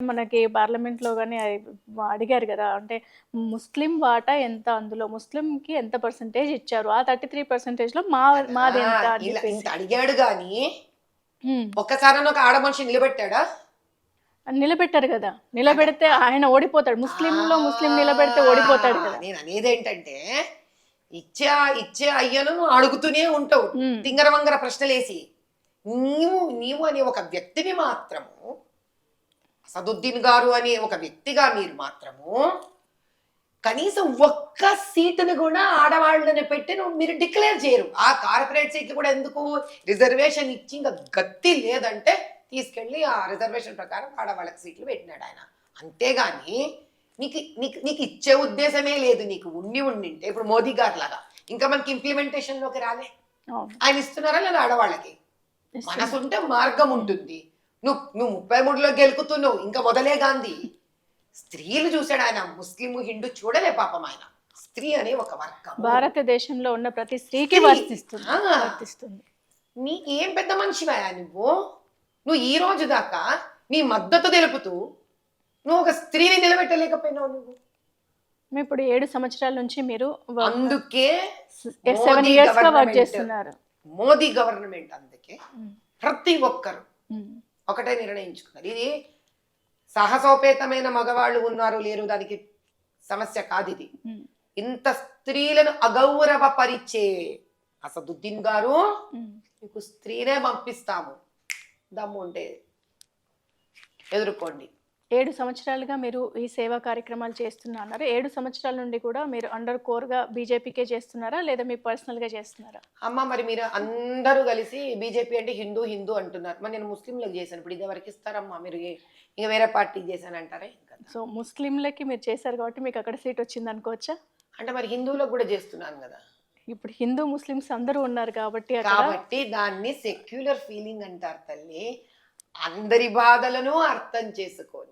మనకి పార్లమెంట్లో కానీ అడిగారు కదా అంటే ముస్లిం వాటా ఎంత అందులో? ముస్లింకి ఎంత పర్సంటేజ్ ఇచ్చారు? ఆ థర్టీ త్రీ పర్సెంటేజ్లో మా మాది ఎంత ఆ, అని ఇలా చెప్పేసి. ఇంత అడిగాడు గాని. ఒక్కసారి ఒక ఆడ మనిషి నిలబెట్టాడా? నిలబెట్టారు కదా. నిలబెడితే ఆయన ఓడిపోతాడు. ముస్లిం లో ముస్లిం నిలబెడితే ఓడిపోతాడు కదా. నేను అనేది ఏంటంటే ఇచ్చే ఇచ్చే అయ్యను అడుగుతూనే ఉంటావు. తింగర వంగర ప్రశ్నలేసి నీవు నీవు అనే ఒక వ్యక్తిని మాత్రము అసదుద్దీన్ గారు అనే ఒక వ్యక్తిగా మీరు మాత్రము కనీసం ఒక్క సీటుని కూడా ఆడవాళ్ళని పెట్టి మీరు డిక్లేర్ చేయరు. ఆ కార్పొరేట్ సీట్లు కూడా ఎందుకు రిజర్వేషన్ ఇచ్చి ఇంకా గత్తి లేదంటే తీసుకెళ్ళి ఆ రిజర్వేషన్ ప్రకారం ఆడవాళ్ళకి సీట్లు పెట్టినాడు ఆయన. అంతేగాని నీకు నీకు నీకు ఇచ్చే ఉద్దేశమే లేదు నీకు ఉండి ఉండింటే ఇప్పుడు మోదీ గారు లాగా ఇంకా మనకి ఇంప్లిమెంటేషన్లోకి రాలే. ఆయన ఇస్తున్నారా లేదా ఆడవాళ్ళకి? మనసుంటే మార్గం ఉంటుంది. నువ్వు నువ్వు ముప్పై మూడులో గెలుకుతున్నావు ఇంకా మొదలే గాంధీ స్త్రీలు చూశాడు ఆయన ముస్లిం హిందూ చూడలే పాపం ఆయన స్త్రీ అనే ఒక వర్గం భారతదేశంలో ఉన్న ప్రతి స్త్రీకి స్త్రీ. వర్తిస్తుంది. వర్తిస్తుంది నీకేం పెద్ద మనిషివయా నువ్వు నువ్వు ఈ రోజు దాకా నీ మద్దతు తెలుపుతూ నువ్వు ఒక స్త్రీని నిలబెట్టలేకపోయినావు నువ్వు ఇప్పుడు ఏడు సంవత్సరాల నుంచి మీరు అందుకే మోదీ వర్క్. చేస్తున్నారు గవర్నమెంట్ అందుకే. ప్రతి ఒక్కరు. ఒకటే నిర్ణయించుకున్నారు ఇది సాహసోపేతమైన మగవాళ్ళు ఉన్నారు లేరు దానికి సమస్య కాదు ఇది. ఇంత స్త్రీలను అగౌరవపరిచే అసదుద్దీన్ గారు. మీకు స్త్రీనే పంపిస్తాము దమ్ము ఉంటే ఎదుర్కోండి ఏడు సంవత్సరాలుగా మీరు ఈ సేవా కార్యక్రమాలు చేస్తున్నా అన్నారు ఏడు సంవత్సరాల నుండి కూడా మీరు అండర్ కోర్గా బీజేపీకే చేస్తున్నారా? లేదా మీ పర్సనల్గా చేస్తున్నారా? అమ్మ మరి మీరు అందరూ కలిసి బీజేపీ అంటే హిందూ హిందూ అంటున్నారు. మరి నేను ముస్లింలకు చేశాను. ఇప్పుడు ఇది ఎవరికి ఇస్తారమ్మా మీరు ఇంకా వేరే పార్టీకి చేశాను అంటారా ఇంకా సో ముస్లింలకి మీరు చేశారు కాబట్టి మీకు అక్కడ సీట్ వచ్చింది అనుకోవచ్చా? అంటే మరి హిందువులకు కూడా చేస్తున్నాను కదా. ఇప్పుడు హిందూ ముస్లిమ్స్ అందరూ ఉన్నారు కాబట్టి కాబట్టి దాన్ని సెక్యులర్ ఫీలింగ్ అంటారు తల్లి. అందరి బాధలను అర్థం చేసుకొని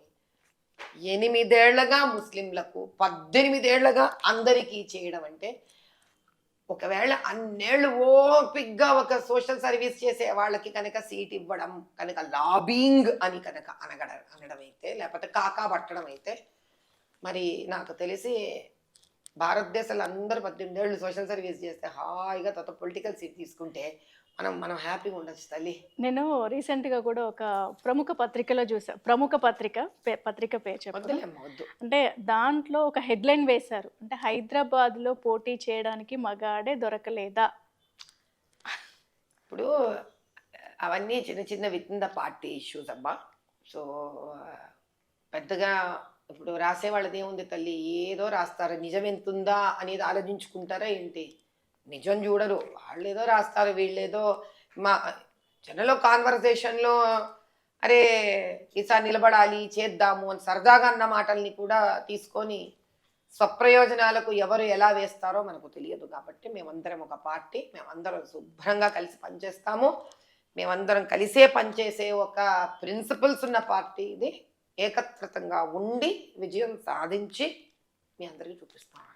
ఎనిమిదేళ్ళగా ముస్లింలకు పద్దెనిమిదేళ్ళగా అందరికీ చేయడం అంటే ఒకవేళ అన్నేళ్ళు ఓపిగ్గా ఒక సోషల్ సర్వీస్ చేసే వాళ్ళకి కనుక సీట్ ఇవ్వడం కనుక లాబింగ్ అని కనుక అనగడ అనడం అయితే లేకపోతే కాకా పట్టడం అయితే మరి నాకు తెలిసి భారతదేశంలో అందరూ పద్దెనిమిదేళ్ళు సోషల్ సర్వీస్ చేస్తే హాయిగా తర్వాత పొలిటికల్ సీట్ తీసుకుంటే మనం మనం హ్యాపీగా ఉండొచ్చు తల్లి. నేను రీసెంట్గా కూడా ఒక ప్రముఖ పత్రికలో చూసా. ప్రముఖ పత్రిక పత్రిక పేరు చెప్పదు అంటే దాంట్లో ఒక హెడ్లైన్ వేశారు. అంటే హైదరాబాద్లో పోటీ చేయడానికి మగాడే దొరకలేదా? ఇప్పుడు అవన్నీ చిన్న చిన్న with in the party issues అబ్బా. సో పెద్దగా ఇప్పుడు రాసే వాళ్ళది ఏముంది తల్లి? ఏదో రాస్తారు. నిజం ఎంతుందా అనేది ఆలోచించుకుంటారా ఏంటి? నిజం చూడరు. వాళ్ళు ఏదో రాస్తారు వీళ్ళేదో మా జనరల్ కాన్వర్సేషన్లో అరే ఈసారి నిలబడాలి చేద్దాము అని సరదాగా అన్న మాటల్ని కూడా తీసుకొని స్వప్రయోజనాలకు ఎవరు ఎలా వేస్తారో మనకు తెలియదు కాబట్టి మేమందరం ఒక పార్టీ మేమందరం శుభ్రంగా కలిసి పనిచేస్తాము. మేమందరం కలిసే పనిచేసే ఒక ప్రిన్సిపల్స్ ఉన్న పార్టీ ఇది. ఏకత్రితంగా ఉండి విజయం సాధించి మీ అందరికీ చూపిస్తాము